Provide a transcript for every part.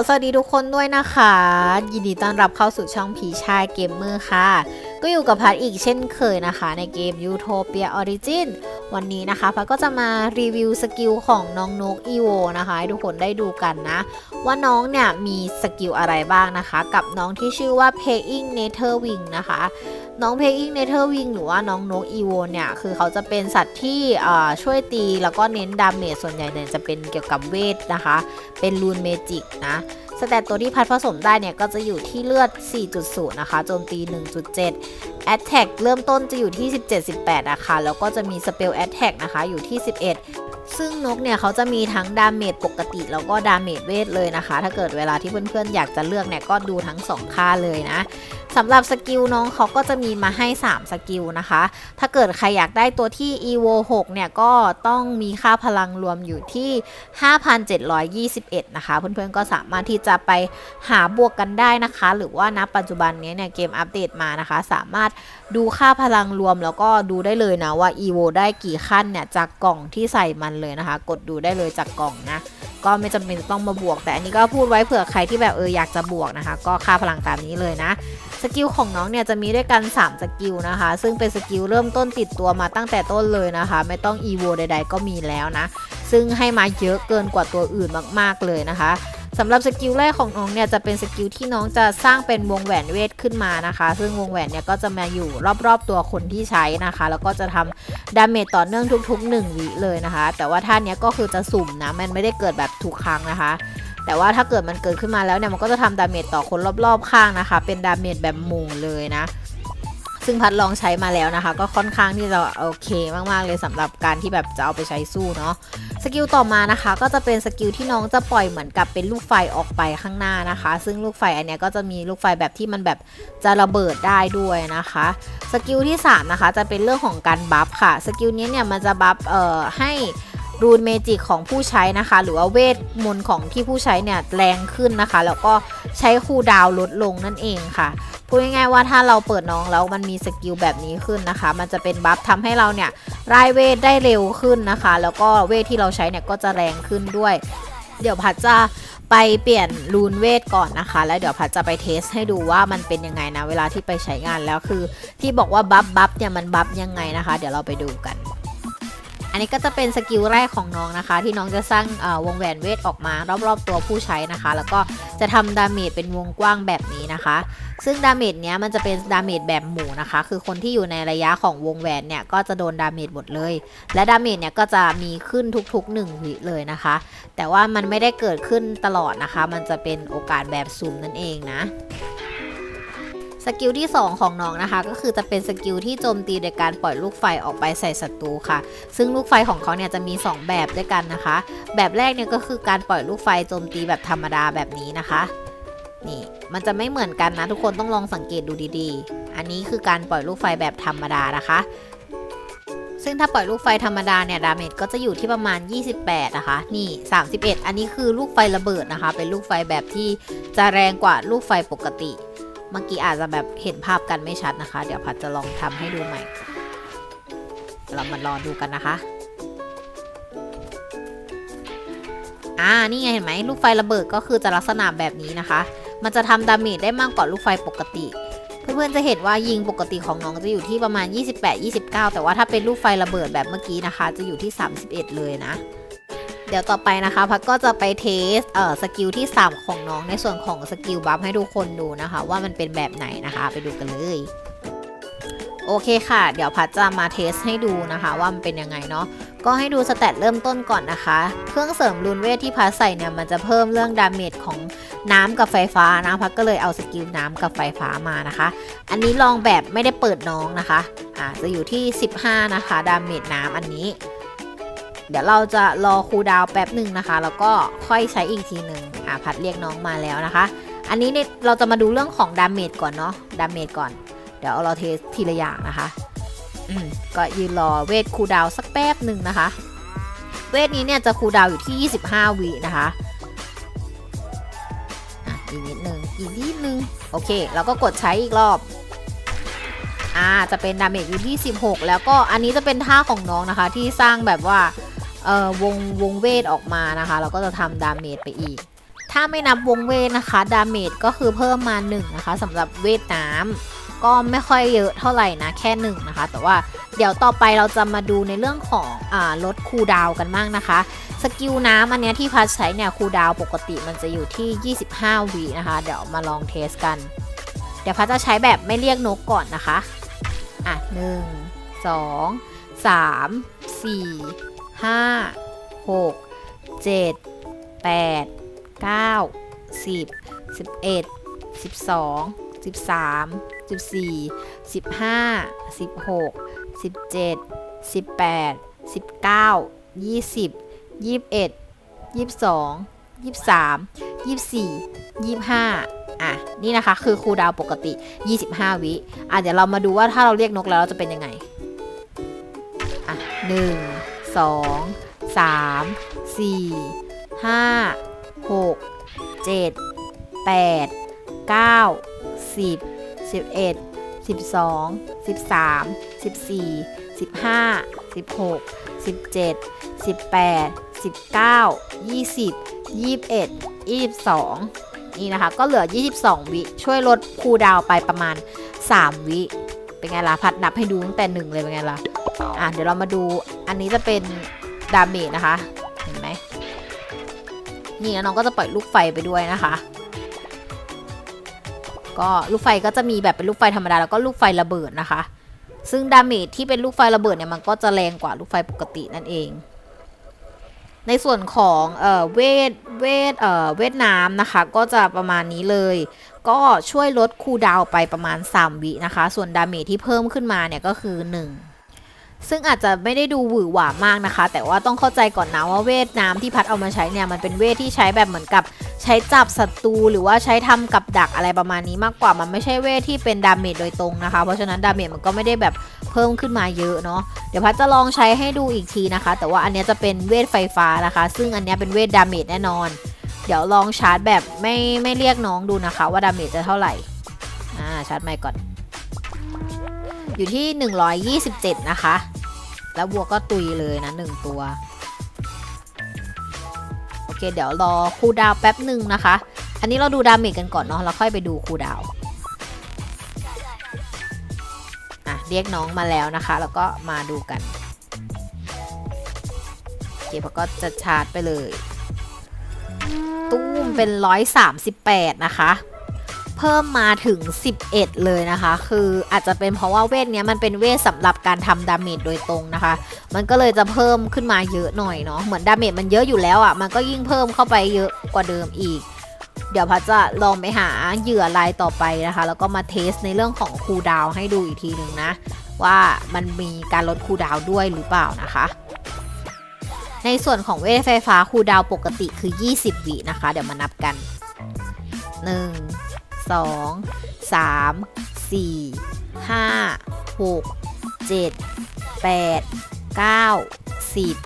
ลสวัสดีทุกคนด้วยนะคะ ยินดีต้อนรับเข้าสู่ช่องผีชายเกมเมอร์ค่ะ ก็อยู่กับพัดอีกเช่นเคยนะคะ ในเกม Utopia Origin วันนี้นะคะพัดก็จะมารีวิวสกิลของน้องนกอีโวนะคะให้ทุกคนได้ดูกันนะ ว่าน้องเนี่ยมีสกิลอะไรบ้างนะคะ กับน้องที่ชื่อว่า Paying Nether Wing นะคะน้อง Paying Nether Wing หรือว่าน้องนกอีโวเนี่ย คือเขาจะเป็นสัตว์ที่เอ่อช่วยตีแล้วก็เน้นดาเมจส่วนใหญ่เนี่ยจะเป็นเกี่ยวกับเวทนะคะ เป็นรูนเมจิกนะ สแตตตัวที่พัดผสมได้เนี่ยก็จะอยู่ที่เลือด 4.0 นะคะ โจมตี 1.7 Attack เริ่มต้นจะอยู่ที่ 17-18 นะคะ แล้วก็จะมี Spell Attack นะคะอยู่ที่ 11 ซึ่งนกเนี่ยเขาจะมีทั้งดาเมจปกติ แล้วก็ดาเมจเวทเลยนะคะ ถ้าเกิดเวลาที่เพื่อนๆอยากจะเลือกเนี่ยก็ดูทั้ง 2 ค่าเลยนะสำหรับสกิลน้องเขาก็จะมีมาให้ 3 สกิลนะคะ ถ้าเกิดใครอยากได้ตัวที่ evo 6 เนี่ยก็ต้องมีค่าพลังรวมอยู่ที่ 5,721 นะคะ เพื่อนๆก็สามารถที่จะไปหาบวกกันได้นะคะ หรือว่าณปัจจุบันนี้เนี่ยเกมอัปเดตมานะคะ สามารถดูค่าพลังรวมแล้วก็ดูได้เลยนะว่า evo ได้กี่ขั้นเนี่ยจากกล่องที่ใส่มันเลยนะคะ กดดูได้เลยจากกล่องนะ ก็ไม่จำเป็นต้องมาบวก แต่อันนี้ก็พูดไว้เผื่อใครที่แบบเอออยากจะบวกนะคะ ก็ค่าพลังตามนี้เลยนะสกิลของน้องเนี่ยจะมีด้วยกัน 3 สกิลนะคะ ซึ่งเป็นสกิลเริ่มต้นติดตัวมาตั้งแต่ต้นเลยนะคะ ไม่ต้องอีโวใดๆก็มีแล้วนะ ซึ่งให้มาเยอะเกินกว่าตัวอื่นมากๆเลยนะคะ สำหรับสกิลแรกของน้องเนี่ยจะเป็นสกิลที่น้องจะสร้างเป็นวงแหวนเวทขึ้นมานะคะ ซึ่งวงแหวนเนี่ยก็จะมาอยู่รอบๆตัวคนที่ใช้นะคะ แล้วก็จะทำดาเมจต่อเนื่องทุกๆ1วิเลยนะคะ แต่ว่าท่าเนี้ยก็คือจะสุ่มนะมันไม่ได้เกิดแบบทุกครั้งนะคะแต่ว่าถ้าเกิดมันเกิดขึ้นมาแล้วเนี่ยมันก็จะทำดาเมจต่อคนรอบๆข้างนะคะ เป็นดาเมจแบบหมู่เลยนะ ซึ่งพัดลองใช้มาแล้วนะคะ ก็ค่อนข้างที่จะโอเคมากๆเลยสำหรับการที่แบบจะเอาไปใช้สู้เนาะสกิลต่อมานะคะ ก็จะเป็นสกิลที่น้องจะปล่อยเหมือนกับเป็นลูกไฟออกไปข้างหน้านะคะ ซึ่งลูกไฟอันเนี้ยก็จะมีลูกไฟแบบที่มันแบบจะระเบิดได้ด้วยนะคะสกิลที่3นะคะจะเป็นเรื่องของการบัฟค่ะสกิลนี้เนี่ยมันจะบัฟเอ่อให้รูนเมจิกของผู้ใช้นะคะ หรือว่าเวทมนต์ของที่ผู้ใช้เนี่ยแรงขึ้นนะคะ แล้วก็ ใช้คูลดาวลดลงนั่นเองค่ะพูดง่ายๆว่าถ้าเราเปิดน้องแล้วมันมีสกิลแบบนี้ขึ้นนะคะ มันจะเป็นบัฟทำให้เราเนี่ยรายเวทได้เร็วขึ้นนะคะ แล้วก็เวทที่เราใช้เนี่ยก็จะแรงขึ้นด้วย เดี๋ยวพัดจะไปเปลี่ยนรูนเวทก่อนนะคะ แล้วเดี๋ยวพัดจะไปเทสให้ดูว่ามันเป็นยังไงนะ เวลาที่ไปใช้งานแล้วคือ ที่บอกว่าบัฟบัฟเนี่ยมันบัฟยังไงนะคะ เดี๋ยวเราไปดูกัน อันนี้ก็จะเป็นสกิลแรกของน้องนะคะ ที่น้องจะสร้างวงแหวนเวทออกมารอบๆตัวผู้ใช้นะคะ แล้วก็ จะทำดาเมจเป็นวงกว้างแบบนี้นะคะ ซึ่งดาเมจเนี้ยมันจะเป็นดาเมจแบบหมู่นะคะ คือคนที่อยู่ในระยะของวงแหวนเนี่ยก็จะโดนดาเมจหมดเลย และดาเมจเนี่ยก็จะมีขึ้นทุกๆ1วิเลยนะคะ แต่ว่ามันไม่ได้เกิดขึ้นตลอดนะคะ มันจะเป็นโอกาสแบบสุ่มนั่นเองนะ สกิลที่ 2 ของน้องนะคะ ก็คือจะเป็นสกิลที่โจมตีโดยการปล่อยลูกไฟออกไปใส่ศัตรูค่ะ ซึ่งลูกไฟของเขาเนี่ยจะมี 2 แบบด้วยกันนะคะ แบบแรกเนี่ยก็คือการปล่อยลูกไฟโจมตีแบบธรรมดาแบบนี้นะคะนี่มันจะไม่เหมือนกันนะทุกคนต้องลองสังเกตดูดีๆ อันนี้คือการปล่อยลูกไฟแบบธรรมดานะคะ ซึ่งถ้าปล่อยลูกไฟธรรมดาเนี่ยดาเมจก็จะอยู่ที่ประมาณ 28 นะคะ นี่ 31 อันนี้คือลูกไฟระเบิดนะคะ เป็นลูกไฟแบบที่จะแรงกว่าลูกไฟปกติ เมื่อกี้อาจจะแบบเห็นภาพกันไม่ชัดนะคะ เดี๋ยวพัดจะลองทำให้ดูใหม่ เรามารองดูกันนะคะ อ่า นี่ไงเห็นไหมลูกไฟระเบิดก็คือจะลักษณะแบบนี้นะคะ มันจะทำดาเมจได้มากกว่าลูกไฟปกติ เพื่อนๆจะเห็นว่ายิงปกติของน้องจะอยู่ที่ประมาณ 28-29 แต่ว่าถ้าเป็นลูกไฟระเบิดแบบเมื่อกี้นะคะ จะอยู่ที่ 31 เลยนะ เดี๋ยวต่อไปนะคะพัดก็จะไปเทสเอ่อสกิลที่ 3 ของน้องในส่วนของสกิลบัฟให้ทุกคนดูนะคะ ว่ามันเป็นแบบไหนนะคะไปดูกันเลยโอเคค่ะ เดี๋ยวพัดจะมาเทสให้ดูนะคะ ว่ามันเป็นยังไงเนาะ ก็ให้ดูสแตทเริ่มต้นก่อนนะคะ เครื่องเสริมรูนเวทที่พัดใส่เนี่ย มันจะเพิ่มเรื่องดาเมจของน้ำกับไฟฟ้านะพัดก็เลยเอาสกิลน้ำกับไฟฟ้ามานะคะ อันนี้ลองแบบไม่ได้เปิดน้องนะคะ อ่าจะอยู่ที่ 15 นะคะ ดาเมจน้ำอันนี้ เดี๋ยวเราจะรอคูลดาวแป๊บหนึ่งนะคะ แล้วก็ค่อยใช้อีกทีหนึ่งอ่าพัดเรียกน้องมาแล้วนะคะ อันนี้เนี่ยเราจะมาดูเรื่องของดาเมจก่อนเนาะดาเมจก่อน เดี๋ยวเราเทสทีละอย่างนะคะอืมก็ยืนรอเวทคูลดาวสักแป๊บหนึ่งนะคะ เวทนี้เนี่ยจะคูลดาวอยู่ที่ 25 วินะคะอีกนิดนึงอีกนิดนึงโอเคแล้วก็กดใช้อีกรอบอ่าจะเป็นดาเมจอยู่ที่ 16 แล้วก็อันนี้จะเป็นท่าของน้องนะคะ ที่สร้างแบบว่า วงวงเวทออกมานะคะ เราก็จะทำดาเมจไปอีก ถ้าไม่นับวงเวทนะคะ ดาเมจก็คือเพิ่มมา1นะคะสำหรับเวทน้ำก็ไม่ค่อยเยอะเท่าไหร่นะแค่1นะคะ แต่ว่าเดี๋ยวต่อไปเราจะมาดูในเรื่องของอลดคูดาวกันบ้างนะคะสกิลน้ำอันเนี้ยที่พัดใช้เนี่ยคูดาวปกติมันจะอยู่ที่ 25วินะคะ เดี๋ยวมาลองเทสกัน เดี๋ยวพัดจะใช้แบบไม่เรียกนกก่อนนะคะ อะหนึ่งสองสามสี่ ห้าหกเจ็ดแปดเก้าสิบสิบเอ็ดสิบสองสิบสามสิบสี่สิบห้าสิบหกสิบเจ็ดสิบแปดสิบเก้ายี่สิบยี่สิบเอ็ดยี่สิบสองยี่สิบสามยี่สิบสี่ยี่สิบห้าอะ นี่นะคะคือครูดาวปกติ 25 วิอะเดี๋ยวเรามาดูว่าถ้าเราเรียกนกแล้วเราจะเป็นยังไง อะหนึ่ง สองสามสี่ห้าหกเจ็ดแปดเก้าสิบสิบเอ็ดสิบสองสิบสามสิบสี่สิบห้าสิบหกสิบเจ็ดสิบแปดสิบเก้ายี่สิบยี่สิบเอ็ดยี่สิบสองนี่นะคะ ก็เหลือ 22 วิ ช่วยลดคูดาวไปประมาณ 3 วิ เป็นไงล่ะ พัดนับให้ดูตั้งแต่หนึ่งเลยเป็นไงล่ะ อะเดี๋ยวเรามาดูอันนี้จะเป็นดาเมจนะคะ เห็นไหมนี่แล้วน้องก็จะปล่อยลูกไฟไปด้วยนะคะ ก็ลูกไฟก็จะมีแบบเป็นลูกไฟธรรมดาแล้วก็ลูกไฟระเบิดนะคะ ซึ่งดาเมจที่เป็นลูกไฟระเบิดเนี่ยมันก็จะแรงกว่าลูกไฟปกตินั่นเอง ในส่วนของเอ่อเวทเวทเอ่อเวทน้ำนะคะ ก็จะประมาณนี้เลย ก็ช่วยลดคูดาวไปประมาณ 3 วินะคะ ส่วนดาเมจที่เพิ่มขึ้นมาเนี่ยก็คือ 1 ซึ่งอาจจะไม่ได้ดูหวือหวามากนะคะ แต่ว่าต้องเข้าใจก่อนนะว่าเวทน้ำที่พัดเอามาใช้เนี่ยมันเป็นเวทที่ใช้แบบเหมือนกับใช้จับศัตรูหรือว่าใช้ทำกับดักอะไรประมาณนี้มากกว่ามันไม่ใช่เวทที่เป็นดาเมจโดยตรงนะคะ เพราะฉะนั้นดาเมจมันก็ไม่ได้แบบเพิ่มขึ้นมาเยอะเนาะเดี๋ยวพัดจะลองใช้ให้ดูอีกทีนะคะ แต่ว่าอันนี้จะเป็นเวทไฟฟ้านะคะ ซึ่งอันนี้เป็นเวทดาเมจแน่นอน เดี๋ยวลองชาร์จแบบไม่ไม่เรียกน้องดูนะคะ ว่าดาเมจจะเท่าไหร่อ่าชาร์จไมค์ก่อน อยู่ที่ 127 นะคะ แล้วบัวก็ตุยเลยนะ1ตัว โอเค เดี๋ยวรอคูดาวแป๊บหนึ่งนะคะ อันนี้เราดูดาเมจกันก่อนเนาะแล้วค่อยไปดูคูดาวอะเรียกน้องมาแล้วนะคะ แล้วก็มาดูกันโอเคพอก็จะชาร์จไปเลย ตุ้มเป็น 138 นะคะ เพิ่มมาถึง 11 เลยนะคะ คืออาจจะเป็นเพราะว่าเวทเนี้ยมันเป็นเวทสำหรับการทำดาเมจโดยตรงนะคะ มันก็เลยจะเพิ่มขึ้นมาเยอะหน่อยเนาะเหมือนดาเมจมันเยอะอยู่แล้วอะ่ะมันก็ยิ่งเพิ่มเข้าไปเยอะกว่าเดิมอีก เดี๋ยวพัดจะลองไปหาเหยื่อรายต่อไปนะคะ แล้วก็มาเทสในเรื่องของคูลดาวให้ดูอีกทีหนึ่งนะ ว่ามันมีการลดคูลดาวด้วยหรือเปล่านะคะในส่วนของเวทไฟฟ้าคูลดาวปกติคือ 20 วินะคะ เดี๋ยวมานับกัน 1 2 3 4 5 6 7 8 9 10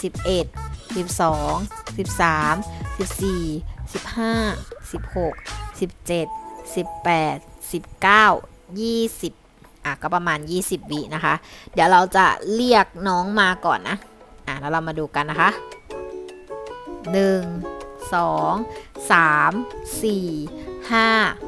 11 12 13 14 15 16 17 18 19 20อะก็ประมาณ 20 วินะคะ เดี๋ยวเราจะเรียกน้องมาก่อนนะ อะแล้วเรามาดูกันนะคะ 1 2 3 4 5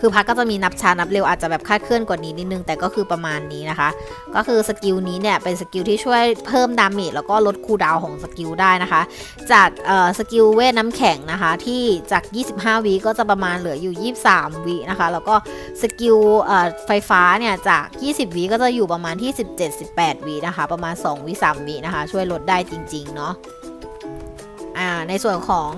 คือพักก็จะมีนับช้านับเร็วอาจจะแบบคาดเคลื่อนกว่านี้นิดนึง แต่ก็คือประมาณนี้นะคะ ก็คือสกิลนี้เนี่ยเป็นสกิลที่ช่วยเพิ่มดาเมจแล้วก็ลดคูลดาวของสกิลได้นะคะ จากสกิลเวทน้ำแข็งนะคะที่จาก 25วิก็จะประมาณเหลืออยู่ 23วินะคะ แล้วก็สกิลไฟฟ้าเนี่ยจาก 20วิก็จะอยู่ประมาณที่ 17-18วินะคะ ประมาณ 2วิ3วินะคะ ช่วยลดได้จริง ๆ เนาะอ่าในส่วนของ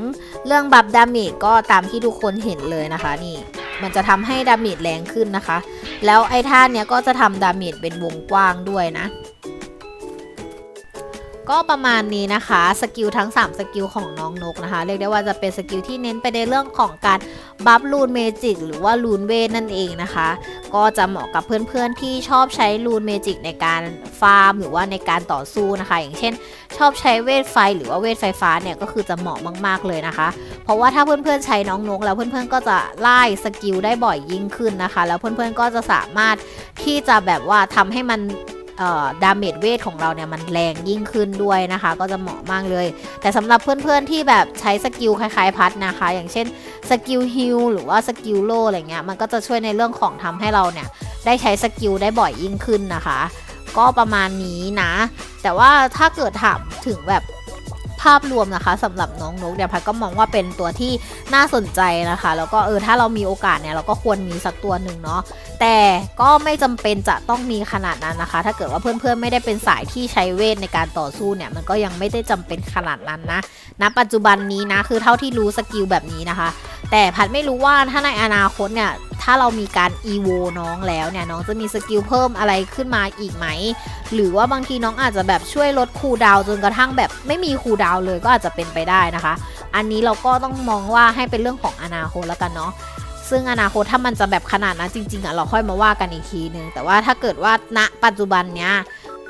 เรื่องบัฟดาเมจก็ตามที่ทุกคนเห็นเลยนะคะนี่ มันจะทำให้ดาเมจแรงขึ้นนะคะ แล้วไอ้ท่าเนี้ยก็จะทำดาเมจเป็นวงกว้างด้วยนะ ก็ประมาณนี้นะคะสกิลทั้ง 3 สกิลของน้องนกนะคะ เรียกได้ว่าจะเป็นสกิลที่เน้นไปในเรื่องของการบัฟลูนเมจิกหรือว่าลูนเวทนั่นเองนะคะ ก็จะเหมาะกับเพื่อนๆที่ชอบใช้ลูนเมจิกในการฟาร์ม หรือว่าในการต่อสู้นะคะ อย่างเช่น ชอบใช้เวทไฟ หรือว่าเวทไฟฟ้าเนี่ยก็คือจะเหมาะมากๆเลยนะคะ เพราะว่าถ้าเพื่อนๆใช้น้องนกแล้วเพื่อนๆก็จะไล่สกิลได้บ่อยยิ่งขึ้นนะคะ แล้วเพื่อนๆก็จะสามารถที่จะแบบว่าทำให้มัน ดาเมจเวทของเราเนี่ยมันแรงยิ่งขึ้นด้วยนะคะ ก็จะเหมาะมากเลย แต่สำหรับเพื่อนๆที่แบบใช้สกิลคล้ายๆพัดนะคะ อย่างเช่นสกิลฮิลหรือว่าสกิลโลอะไรเงี้ยมันก็จะช่วยในเรื่องของทำให้เราเนี่ยได้ใช้สกิลได้บ่อยยิ่งขึ้นนะคะ ก็ประมาณนี้นะ แต่ว่าถ้าเกิดถามถึงแบบ ภาพรวมนะคะสำหรับน้องนกเนี่ยพัดก็มองว่าเป็นตัวที่น่าสนใจนะคะ แล้วก็เออถ้าเรามีโอกาสเนี่ยเราก็ควรมีสักตัวหนึ่งเนาะแต่ก็ไม่จำเป็นจะต้องมีขนาดนั้นนะคะ ถ้าเกิดว่าเพื่อนๆไม่ได้เป็นสายที่ใช้เวทในการต่อสู้เนี่ยมันก็ยังไม่ได้จำเป็นขนาดนั้นนะณปัจจุบันนี้นะคือเท่าที่รู้สกิลแบบนี้นะคะ แต่พัดไม่รู้ว่าถ้าในอนาคตเนี่ยถ้าเรามีการ EVO น้องแล้วเนี่ยน้องจะมีสกิลเพิ่มอะไรขึ้นมาอีกไหม หรือว่าบางทีน้องอาจจะแบบช่วยลดคูดาวจนกระทั่งแบบไม่มีคูดาวเลยก็อาจจะเป็นไปได้นะคะ อันนี้เราก็ต้องมองว่าให้เป็นเรื่องของอนาคตแล้วกันเนาะซึ่งอนาคตถ้ามันจะแบบขนาดนั้นจริงๆอะเราค่อยมาว่ากันอีกทีนึงแต่ว่าถ้าเกิดว่าณปัจจุบันเนี้ย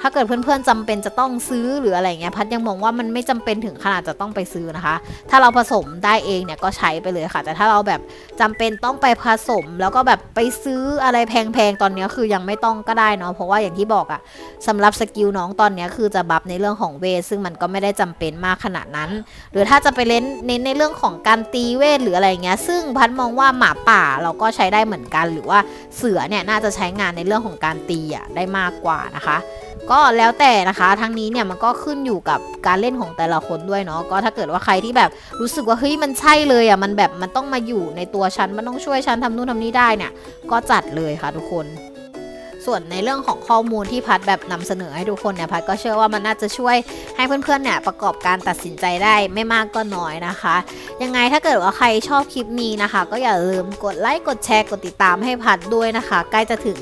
ถ้าเกิดเพื่อนๆจำเป็นจะต้องซื้อหรืออะไรเงี้ยพัดยังมองว่ามันไม่จำเป็นถึงขนาดจะต้องไปซื้อนะคะ ถ้าเราผสมได้เองเนี่ยก็ใช้ไปเลยค่ะ แต่ถ้าเราแบบจำเป็นต้องไปผสม แล้วก็แบบไปซื้ออะไรแพงๆตอนนี้คือยังไม่ต้องก็ได้เนาะเพราะว่าอย่างที่บอกอะสำหรับสกิลน้องตอนนี้คือจะบัฟในเรื่องของเวทซึ่งมันก็ไม่ได้จำเป็นมากขนาดนั้น หรือถ้าจะไปเล่นเน้นในเรื่องของการตีเวทหรืออะไรเงี้ยซึ่งพัดมองว่าหมาป่าเราก็ใช้ได้เหมือนกัน หรือว่าเสือเนี่ยน่าจะใช้งานในเรื่องของการตีอะได้มากกว่านะคะ ก็แล้วแต่นะคะทั้งนี้เนี่ยมันก็ขึ้นอยู่กับการเล่นของแต่ละคนด้วยเนาะก็ถ้าเกิดว่าใครที่แบบรู้สึกว่าเฮ้ยมันใช่เลยอะมันแบบมันต้องมาอยู่ในตัวฉันมันต้องช่วยฉันทำนู่นทำนี่ได้เนี่ยก็จัดเลยค่ะทุกคน ส่วนในเรื่องของข้อมูลที่พัดแบบนำเสนอให้ทุกคนเนี่ยพัดก็เชื่อว่ามันน่าจะช่วยให้เพื่อนๆเนี่ยประกอบการตัดสินใจได้ไม่มากก็น้อยนะคะ ยังไงถ้าเกิดว่าใครชอบคลิปนี้นะคะ ก็อย่าลืมกดไลค์กดแชร์กดติดตามให้พัดด้วยนะคะ ใกล้จะถึง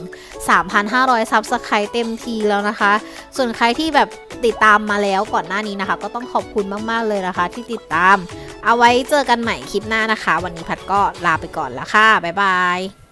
3,500ซับสไครต์เต็มทีแล้วนะคะ ส่วนใครที่แบบติดตามมาแล้วก่อนหน้านี้นะคะ ก็ต้องขอบคุณมากๆเลยนะคะ ที่ติดตาม เอาไว้เจอกันใหม่คลิปหน้านะคะ วันนี้พัดก็ลาไปก่อนละค่ะบ๊ายบาย